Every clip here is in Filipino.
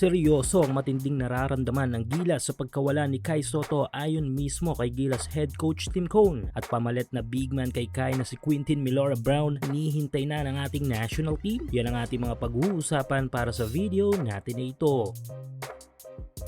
Seryoso ang matinding nararamdaman ng Gilas sa pagkawala ni Kai Soto ayon mismo kay Gilas head coach Tim Cone at pamalit na big man kay Kai na si Quintin Milora Brown hinihintay na ng ating national team. Yan ang ating mga pag-uusapan para sa video natin na ito.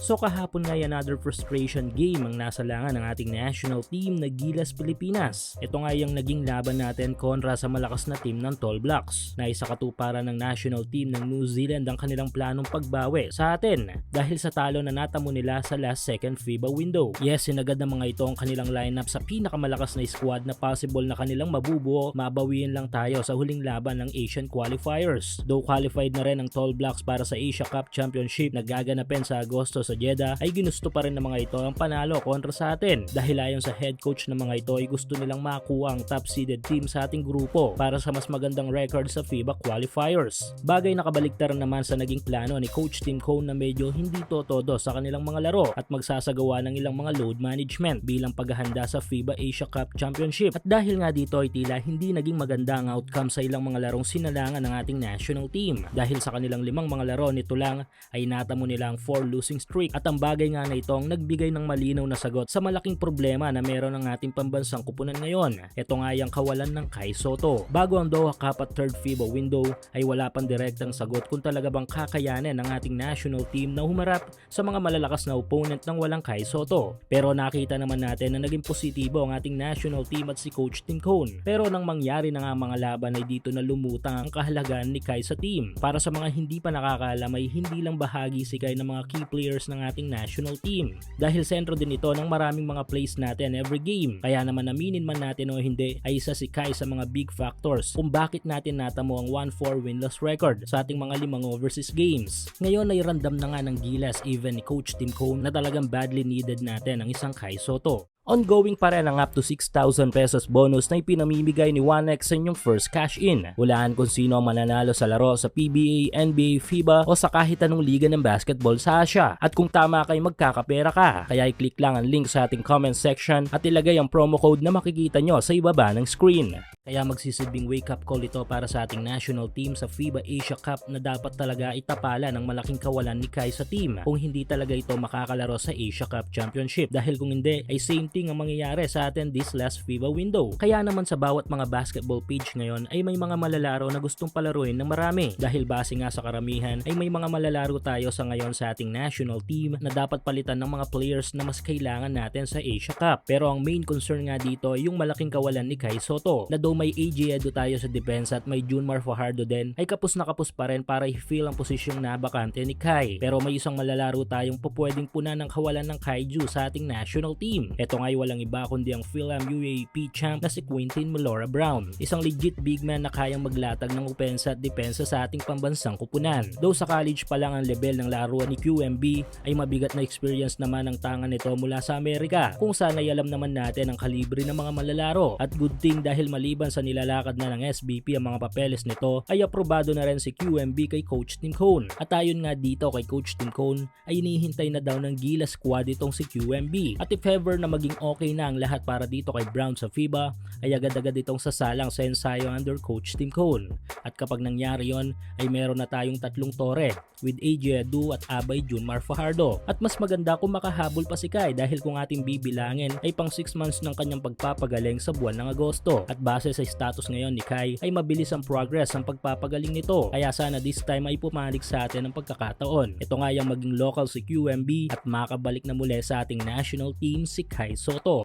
So kahapon nga another frustration game ang nasa langan ng ating national team na Gilas Pilipinas. Ito nga yung naging laban natin kontra sa malakas na team ng Tall Blocks na isa katuparan ng national team ng New Zealand ang kanilang planong pagbawi sa atin dahil sa talo na natamo nila sa last second FIBA window. Yes, sinagad ng mga ito ang kanilang lineup sa pinakamalakas na squad na possible na kanilang mabubuo, mabawiin lang tayo sa huling laban ng Asian qualifiers. Though qualified na rin ang Tall Blocks para sa Asia Cup Championship na gaganapin sa Agosto sa Jeddah ay ginusto pa rin ng mga ito ang panalo kontra sa atin dahil ayon sa head coach ng mga ito ay gusto nilang makuha ang top seeded team sa ating grupo para sa mas magandang record sa FIBA qualifiers. Bagay na kabaligtaran naman sa naging plano ni Coach Tim Cone na medyo hindi totodo sa kanilang mga laro at magsasagawa ng ilang mga load management bilang paghahanda sa FIBA Asia Cup Championship. At dahil nga dito ay tila hindi naging maganda ang outcome sa ilang mga larong sinalangan ng ating national team dahil sa kanilang limang mga laro nito lang ay natamo nila ang 4 losing streak at ang bagay nga na ito ang nagbigay ng malinaw na sagot sa malaking problema na meron ng ating pambansang kupunan ngayon. Ito nga yung kawalan ng Kai Soto. Bago ang Doha Cup at third FIBA window ay wala pang direktang sagot kung talaga bang kakayanin ng ating national team na humarap sa mga malalakas na opponent ng walang Kai Soto. Pero nakita naman natin na naging positibo ang ating national team at si Coach Tim Cone. Pero nang mangyari na nga ang mga laban ay dito na lumutang ang kahalagahan ni Kai sa team. Para sa mga hindi pa nakakaalam ay hindi lang bahagi si Kai ng mga key players ng ating national team. Dahil sentro din ito ng maraming mga plays natin every game. Kaya naman aminin man natin o hindi ay isa si Kai sa mga big factors kung bakit natin natamo ang 1-4 winless record sa ating mga limang overseas games. Ngayon ay random na nga ng gilas even ni Coach Tim Cone na talagang badly needed natin ang isang Kai Soto. Ongoing pa rin ang up to 6,000 pesos bonus na ipinamimigay ni 1x sa inyong first cash in. Hulaan kung sino ang mananalo sa laro sa PBA, NBA, FIBA o sa kahit anong liga ng basketball sa Asia. At kung tama kay magkakapera ka, kaya i-click lang ang link sa ating comment section at ilagay ang promo code na makikita nyo sa ibaba ng screen. Kaya magsisilbing wake up call ito para sa ating national team sa FIBA Asia Cup na dapat talaga itapala ng malaking kawalan ni Kai sa team kung hindi talaga ito makakalaro sa Asia Cup Championship dahil kung hindi ay same thing ang mangyayari sa atin this last FIBA window. Kaya naman sa bawat mga basketball page ngayon ay may mga malalaro na gustong palaruin ng marami dahil base nga sa karamihan ay may mga malalaro tayo sa ngayon sa ating national team na dapat palitan ng mga players na mas kailangan natin sa Asia Cup. Pero ang main concern nga dito ay yung malaking kawalan ni Kai Soto na though may AJ Edo tayo sa depensa at may Junmar Fajardo din ay kapos na kapos pa rin para i-fill ang posisyong nabakante ni Kai. Pero may isang malalaro tayong pupwedeng puna ng kawalan ng Kaiju sa ating national team. Ito ay walang iba kundi ang Phil-Am UAP champ na si Quintin Melora Brown. Isang legit big man na kayang maglatag ng opensa at depensa sa ating pambansang kupunan. Though sa college pa lang ang level ng laruan ni QMB ay mabigat na experience naman ang tangan nito mula sa Amerika kung saan ay alam naman natin ang kalibre ng mga malalaro at good thing dahil maliban sa nilalakad na ng SBP ang mga papeles nito ay aprobado na rin si QMB kay Coach Tim Cone. At ayon nga dito kay Coach Tim Cone ay inihintay na daw ng Gila squad itong si QMB. At if ever na maging okay na ang lahat para dito kay Brown sa FIBA ay agad-agad itong sasalang sa ensayo under Coach Tim Cone. At kapag nangyari yon ay meron na tayong tatlong tore with AJ Adu at Abay Junmar Fajardo. At mas maganda kung makahabol pa si Kai dahil kung ating bibilangin ay pang 6 months ng kanyang pagpapagaling sa buwan ng Agosto. At base sa status ngayon ni Kai ay mabilis ang progress ang pagpapagaling nito. Kaya sana this time ay pumalik sa atin ang pagkakataon. Ito nga yung maging local si QMB at makabalik na muli sa ating national team si Kai Soto.